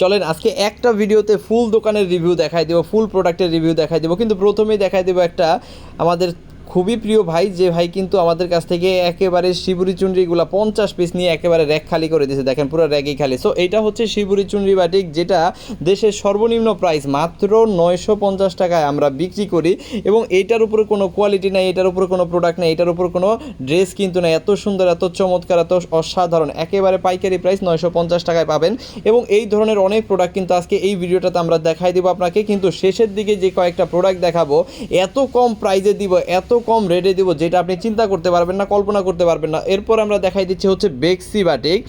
চলেন, আজকে একটা ভিডিওতে ফুল দোকানের রিভিউ দেখাই দেবো, ফুল প্রোডাক্টের রিভিউ দেখাই দেবো, কিন্তু প্রথমেই দেখাই দেবো একটা আমাদের খুবই প্রিয় ভাই, যে ভাই কিন্তু আমাদের কাছ থেকে একেবারে শিবুরি চুনরিগুলো পঞ্চাশ পিস নিয়ে একেবারে র্যাক খালি করে দিয়েছে। দেখেন, পুরো র্যাকই খালি। সো এটা হচ্ছে শিবুরি চুনরি বাটিক যেটা দেশের সর্বনিম্ন প্রাইস মাত্র নয়শো পঞ্চাশ টাকায় আমরা বিক্রি করি এবং এটার উপরে কোনো কোয়ালিটি নাই, এটার উপরে কোনো প্রোডাক্ট নেই, এটার উপর কোনো ড্রেস কিন্তু না এত সুন্দর, এত চমৎকার, এত অসাধারণ, একেবারে পাইকারি প্রাইস নয়শো পঞ্চাশ টাকায় পাবেন। এবং এই ধরনের অনেক প্রোডাক্ট কিন্তু আজকে এই ভিডিওটাতে আমরা দেখাই দেবো আপনাকে। কিন্তু শেষের দিকে যে কয়েকটা প্রোডাক্ট দেখাবো, এত কম প্রাইজে দিব, এত কম রেটে দিব, যেটা আপনি চিন্তা করতে পারবেন না, কল্পনা করতে পারবেন না। এরপর আমরা দেখাই দিচ্ছি হচ্ছে বেক্সি বাটিক।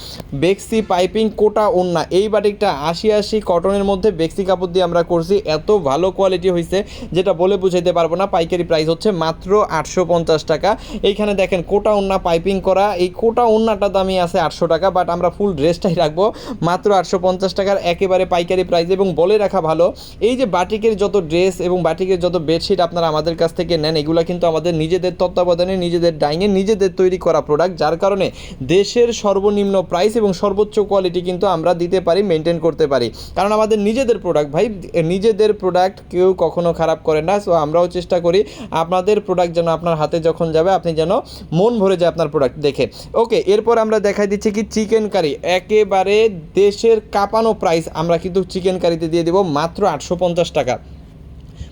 বেক্সি পাইপিং কোটা ওন্না। এই বাটিকটা আশি আশি কটনের মধ্যে বেক্সি কাপড় দিয়ে আমরা করছি। এত ভালো কোয়ালিটি হয়েছে যেটা বলে বুঝাইতে পারব না। পাইকারি প্রাইস হচ্ছে মাত্র আটশো পঞ্চাশ টাকা। এইখানে দেখেন কোটা ওন্না পাইপিং করা। এই কোটা ওন্নাটা দামি আছে আটশো টাকা বাট আমরা ফুল ড্রেসটাই রাখব। মাত্র আটশো পঞ্চাশ টাকার একেবারে পাইকারি প্রাইস এবং বলে রাখা ভালো। এই যে বাটিকের যত ড্রেস এবং বাটিকের যত বেডশিট আপনারা আমাদের কাছ থেকে নেন, এগুলো কিন্তু আমাদের নিজেদের তত্ত্বাবধানে, নিজেদের ডাইংয়ে নিজেদের তৈরি করা প্রোডাক্ট যার কারণে দেশের সর্বনিম্ন প্রাইস এবং সর্বোচ্চ কোয়ালিটি কিন্তু আমরা দিতে পারি মেনটেন করতে পারি। কারণ আমাদের নিজেদের প্রোডাক্ট ভাই, নিজেদের প্রোডাক্ট কেউ কখনো খারাপ করে না। সো আমরাও চেষ্টা করি আপনাদের প্রোডাক্ট যেন আপনার হাতে যখন যাবে, আপনি যেন মন ভরে যায় আপনার প্রোডাক্ট দেখে। ওকে এরপর আমরা দেখাই দিচ্ছি কি চিকেন কারি একেবারে দেশের কাঁপানো প্রাইস আমরা কিন্তু চিকেন কারিতে দিয়ে দেবো মাত্র আটশো পঞ্চাশ টাকা।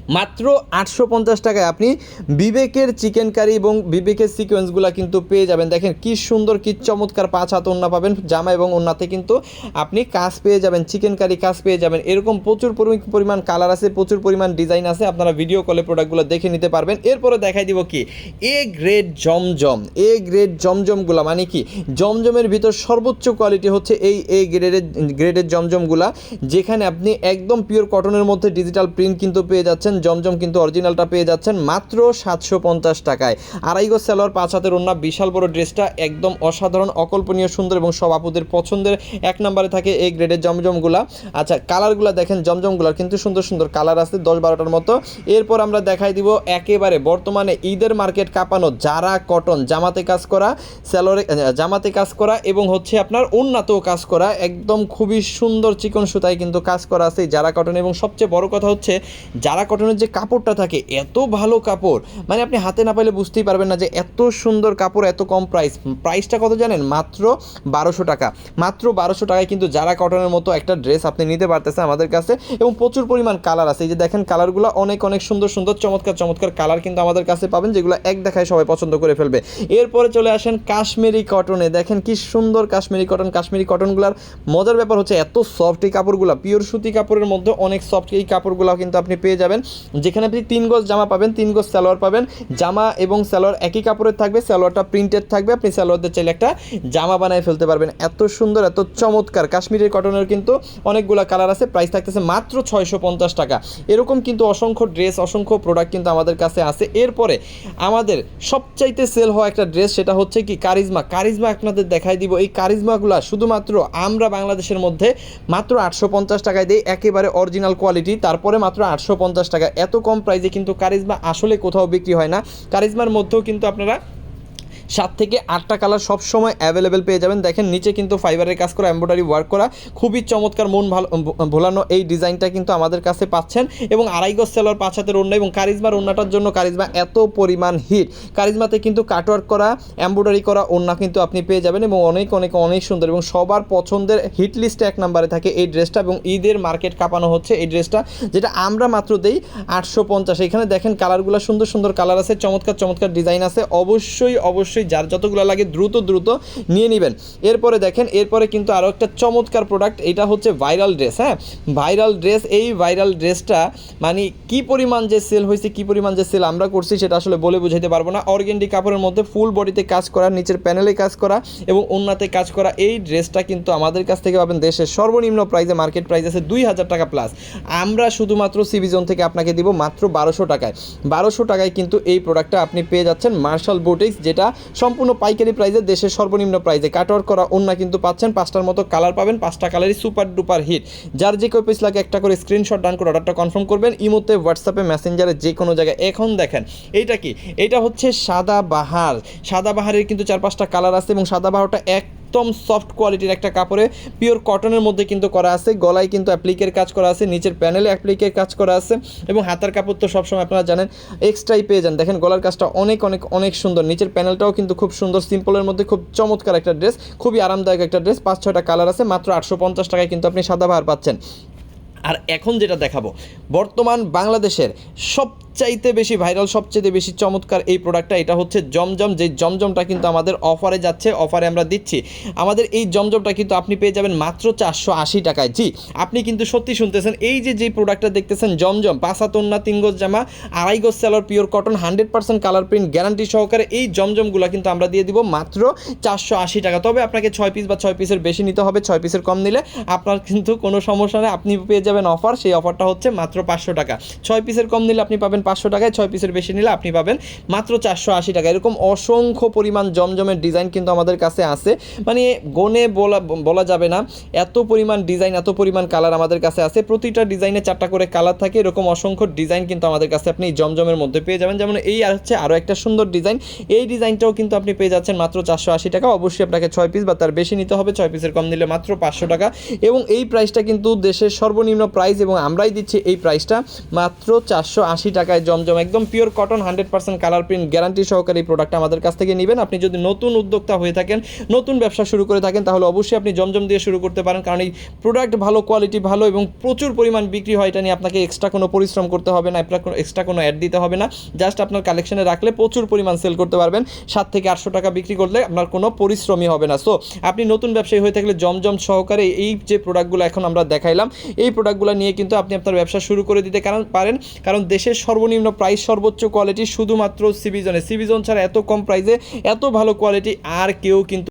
মাত্র আটশো পঞ্চাশ টাকায় আপনি বিবেকের চিকেন কারি এবং বিবেকের সিকোয়েন্সগুলো কিন্তু পেয়ে যাবেন। দেখেন কি সুন্দর, কি চমৎকার পাঁচ হাত ওন্না পাবেন জামা এবং ওন্নাতে কিন্তু আপনি কাজ পেয়ে যাবেন চিকেন কারি কাজ পেয়ে যাবেন। এরকম প্রচুর পরি- পরিমাণ কালার আছে, প্রচুর পরিমাণ ডিজাইন আছে, আপনারা ভিডিও কলে প্রোডাক্টগুলো দেখে নিতে পারবেন। এরপরে দেখাই দিব কি? A grade Zamzam A grade জমজমগুলো মানে কি? জমজমের ভিতর সর্বোচ্চ কোয়ালিটি হচ্ছে এই এ গ্রেডের গ্রেডের জমজমগুলা, যেখানে আপনি একদম পিওর কটনের মধ্যে ডিজিটাল প্রিন্ট কিন্তু পেয়ে যাচ্ছেন। জমজম কিন্তু অরিজিনালটা পেয়ে যাচ্ছেন মাত্র সাতশো পঞ্চাশ টাকায়। আড়াইগো সেলোয়ার, পাঁচ হাতের ওন্না বিশাল বড় ড্রেসটা একদম অসাধারণ, অকল্পনীয়, সুন্দর এবং সব আপুদের পছন্দের। এক নম্বরে থাকে এই গ্রেডের জমজমগুলা। আচ্ছা কালারগুলো দেখেন, জমজমগুলার কিন্তু সুন্দর সুন্দর কালার আছে দশ বারোটার মতো। এরপর আমরা দেখাই দিব একেবারে বর্তমানে ঈদের মার্কেট কাঁপানো যারা কটন, জামাতে কাজ করা স্যালোরে জামাতে কাজ করা এবং হচ্ছে আপনার উন্নাতেও কাজ করা। একদম খুবই সুন্দর চিকন সুতায় কিন্তু কাজ করা আছে যারা কটন এবং সবচেয়ে বড় কথা হচ্ছে যারা কটনের যে কাপড়টা থাকে, এত ভালো কাপড় মানে আপনি হাতে না পাইলে বুঝতেই পারবেন না যে এত সুন্দর কাপড়, এত কম প্রাইস প্রাইসটা কত জানেন? মাত্র বারোশো টাকা। মাত্র বারোশো টাকায় কিন্তু যারা কটনের মতো একটা ড্রেস আপনি নিতে পারতেছেন আমাদের কাছে, এবং প্রচুর পরিমাণ কালার আছে। এই যে দেখেন কালারগুলো অনেক অনেক সুন্দর সুন্দর, চমৎকার চমৎকার কালার কিন্তু আমাদের কাছে পাবেন, যেগুলো এক দেখায় সবাই পছন্দ করে ফেলবে। এরপরে চলে আসেন কাশ্মীরি কটনে দেখেন কি সুন্দর কাশ্মীরি কটন কাশ্মীরি কটনগুলার মজার ব্যাপার হচ্ছে, এত সফট এই কাপড়গুলো পিওর সুতি কাপড়ের মধ্যে অনেক সফট এই কাপড়গুলো কিন্তু আপনি পেয়ে যাবেন। যেখানে আপনি তিন গজ জামা পাবেন, তিন গজ সালোয়ার পাবেন। জামা এবং সালোয়ার একই কাপড়ের থাকবে, সালোয়ারটা প্রিন্টেড থাকবে, আপনি সালোয়ারদের চাইলে একটা জামা বানিয়ে ফেলতে পারবেন। এত সুন্দর, এত চমৎকার। কাশ্মীরের কটনের কিন্তু অনেকগুলো কালার আছে প্রাইস থাকতেছে মাত্র ছয়শো পঞ্চাশ টাকা। এরকম কিন্তু অসংখ্য ড্রেস অসংখ্য প্রোডাক্ট কিন্তু আমাদের কাছে আছে। এরপরে আমাদের সবচাইতে সেল হওয়া একটা ড্রেস সেটা হচ্ছে কি কারিজমা। কারিজমা আপনাদের দেখাই দিব। এই কারিজমাগুলো শুধুমাত্র আমরা বাংলাদেশের মধ্যে মাত্র আটশো পঞ্চাশ টাকায় দিই, একেবারে অরিজিনাল কোয়ালিটি তারপরে মাত্র আটশো পঞ্চাশ টাকা এত কম প্রাইসে কিন্তু কারিজমা আসলে কোথাও বিক্রি হয় না। কারিজমার মধ্যেও কিন্তু আপনারা সাত থেকে আটটা কালার সব সময় অ্যাভেলেবেল পেয়ে যাবেন। দেখেন, নিচে কিন্তু ফাইবারের কাজ করা এমব্রয়ডারি ওয়ার্ক করা। খুবই চমৎকার মন ভালো ভোলানো এই ডিজাইনটা কিন্তু আমাদের কাছে পাচ্ছেন। এবং আড়াই গজ পাঁচ হাতের ওড়না এবং কারিজমার ওড়নাটার জন্য কারিজমা এত পরিমাণ হিট কারিজমাতে কিন্তু কাটওয়ার্ক করা এমব্রয়ডারি করা ওড়না কিন্তু আপনি পেয়ে যাবেন এবং অনেক অনেক অনেক সুন্দর এবং সবার পছন্দের হিট লিস্টে এক নম্বরে থাকে এই ড্রেসটা এবং ঈদের মার্কেট কাঁপানো হচ্ছে এই ড্রেসটা যেটা আমরা মাত্র দেই আটশো পঞ্চাশ। এখানে দেখেন কালারগুলো সুন্দর সুন্দর কালার আছে, চমৎকার চমৎকার ডিজাইন আছে। অবশ্যই অবশ্যই যার যতগুলো লাগে দ্রুত দ্রুত নিয়ে নেবেন। এরপরে দেখেন, এরপরে কিন্তু আরও একটা চমৎকার প্রোডাক্ট এটা হচ্ছে ভাইরাল ড্রেস হ্যাঁ? ভাইরাল ড্রেস এই ভাইরাল ড্রেসটা মানে কি পরিমাণ যে সেল হয়েছে, কি পরিমাণ যে সেল আমরা করছি সেটা আসলে বলে বুঝাইতে পারব না। অর্গেন্ডি কাপড়ের মধ্যে ফুল বডিতে কাজ করা, নিচের প্যানেলে কাজ করা এবং অন্যতে কাজ করা এই ড্রেসটা কিন্তু আমাদের কাছ থেকে পাবেন দেশের সর্বনিম্ন প্রাইসে মার্কেট প্রাইস আছে দুই হাজার টাকা প্লাস আমরা শুধুমাত্র সিভিজন থেকে আপনাকে দিব মাত্র বারোশো টাকায়। বারোশো টাকায় কিন্তু এই প্রোডাক্টটা আপনি পেয়ে যাচ্ছেন মার্শাল বুটিক্স যেটা সম্পূর্ণ পাইকারি প্রাইজে দেশের সর্বনিম্ন প্রাইজে। কাটওয়ার করা অন্য কিন্তু পাচ্ছেন, পাঁচটার মতো কালার পাবেন, পাঁচটা কালারই সুপার ডুপার হিট। যার যে কেউ পিস লাগে একটা করে স্ক্রিনশট ডান করে অর্ডারটা কনফার্ম করবেন। ইমোতে হোয়াটসঅ্যাপে মেসেঞ্জারে যে কোনো জায়গায়। এখন দেখেন, এইটা কি? এটা হচ্ছে সাদা বাহার। সাদা বাহারের কিন্তু চার পাঁচটা কালার আছে এবং সাদা বাহারটা এক একদম সফট কোয়ালিটির একটা কাপড়ে। পিওর কটনের মধ্যে কিন্তু করা আছে। গলায় কিন্তু অ্যাপ্লিকের কাজ করা আছে। নিচের প্যানেলে অ্যাপ্লিকের কাজ করা আছে। এবং হাতার কাপড় তো সবসময় আপনারা জানেন এক্সট্রাই পেয়ে যান। দেখেন, গলার কাজটা অনেক অনেক অনেক সুন্দর। নিচের প্যানেলটাও কিন্তু খুব সুন্দর। সিম্পলের মধ্যে খুব চমৎকার একটা ড্রেস খুবই আরামদায়ক একটা ড্রেস পাঁচ, ছয়টা কালার আছে। মাত্র আটশো পঞ্চাশ টাকায় কিন্তু আপনি সাদা ভার পাচ্ছেন। আর এখন যেটা দেখাবো, বর্তমান বাংলাদেশের সবচাইতে বেশি ভাইরাল সবচেয়ে বেশি চমৎকার এই প্রোডাক্টটা এটা হচ্ছে জমজম। যে জমজমটা কিন্তু আমাদের অফারে যাচ্ছে অফারে আমরা দিচ্ছি। আমাদের এই জমজমটা কিন্তু আপনি পেয়ে যাবেন মাত্র চারশো আশি টাকায়। জি, আপনি কিন্তু সত্যি শুনতেছেন, এই যে যে প্রোডাক্টটা দেখতেছেন, জমজম পাঁচাতন্না তিন গজ জামা, আড়াই গজ Sailor pure cotton hundred percent colour print guarantee সহকারে এই জমজমগুলো কিন্তু আমরা দিয়ে দিব মাত্র চারশো আশি টাকা। তবে আপনাকে ছয় পিস বা ছয় পিসের বেশি নিতে হবে, ছয় পিসের কম নিলে আপনার কিন্তু কোনো সমস্যা নেই আপনি পেয়ে যাবেন অফার সেই অফারটা হচ্ছে মাত্র পাঁচশো টাকা। ছয় পিসের কম নিলে আপনি পাবেন পাঁচশো টাকায় ছয় পিসের বেশি নিলে আপনি পাবেন মাত্র চারশো আশি টাকা। এরকম অসংখ্য পরিমাণ জমজমের ডিজাইন কিন্তু আমাদের কাছে আছে। মানে গনে বলা বলা যাবে না, এত পরিমাণ ডিজাইন এত পরিমাণ কালার আমাদের কাছে আছে। প্রতিটা ডিজাইনে চারটা করে কালার থাকে, এরকম অসংখ্য ডিজাইন কিন্তু আমাদের কাছে আপনি জমজমের মধ্যে পেয়ে যাবেন। যেমন এই আর হচ্ছে আরও একটা সুন্দর ডিজাইন এই ডিজাইনটাও কিন্তু আপনি পেয়ে যাচ্ছেন মাত্র চারশো আশি টাকা। অবশ্যই আপনাকে ছয় পিস বা তার বেশি নিতে হবে। ছয় পিসের কম নিলে মাত্র পাঁচশো টাকা। এবং এই প্রাইসটা কিন্তু দেশের সর্বনিম্ন প্রাইস এবং আমরাই দিচ্ছি এই প্রাইসটা মাত্র চারশো আশি টাকায় জমজম, একদম pure cotton hundred percent colour print guarantee সহকারে এই প্রোডাক্ট আমাদের কাছ থেকে নেবেন। আপনি যদি নতুন উদ্যোক্তা হয়ে থাকেন, নতুন ব্যবসা শুরু করে থাকেন, তাহলে অবশ্যই আপনি জমজম দিয়ে শুরু করতে পারেন। কারণ এই প্রোডাক্ট ভালো কোয়ালিটি ভালো এবং প্রচুর পরিমাণ বিক্রি হয়, এটা নিয়ে আপনাকে এক্সট্রা কোনো পরিশ্রম করতে হবে না, আপনার এক্সট্রা কোনো অ্যাড দিতে হবে না। জাস্ট আপনার কালেকশনে রাখলে প্রচুর পরিমাণ সেল করতে পারবেন। সাত থেকে আটশো টাকা বিক্রি করলে আপনার কোনো পরিশ্রমই হবে না। সো আপনি নতুন ব্যবসায়ী হয়ে থাকলে জমজম সহকারে এই যে প্রোডাক্টগুলো এখন আমরা দেখাইলাম, এই প্রোডাক্টগুলো নিয়ে কিন্তু আপনি আপনার ব্যবসা শুরু করে দিতে কারণ, পারেন। কারণ দেশের সর্বনিম্ন প্রাইস সর্বোচ্চ কোয়ালিটি শুধুমাত্র সিবিজনে সিবিজন ছাড়া এত কম প্রাইসে এত ভালো কোয়ালিটি আর কেউ কিন্তু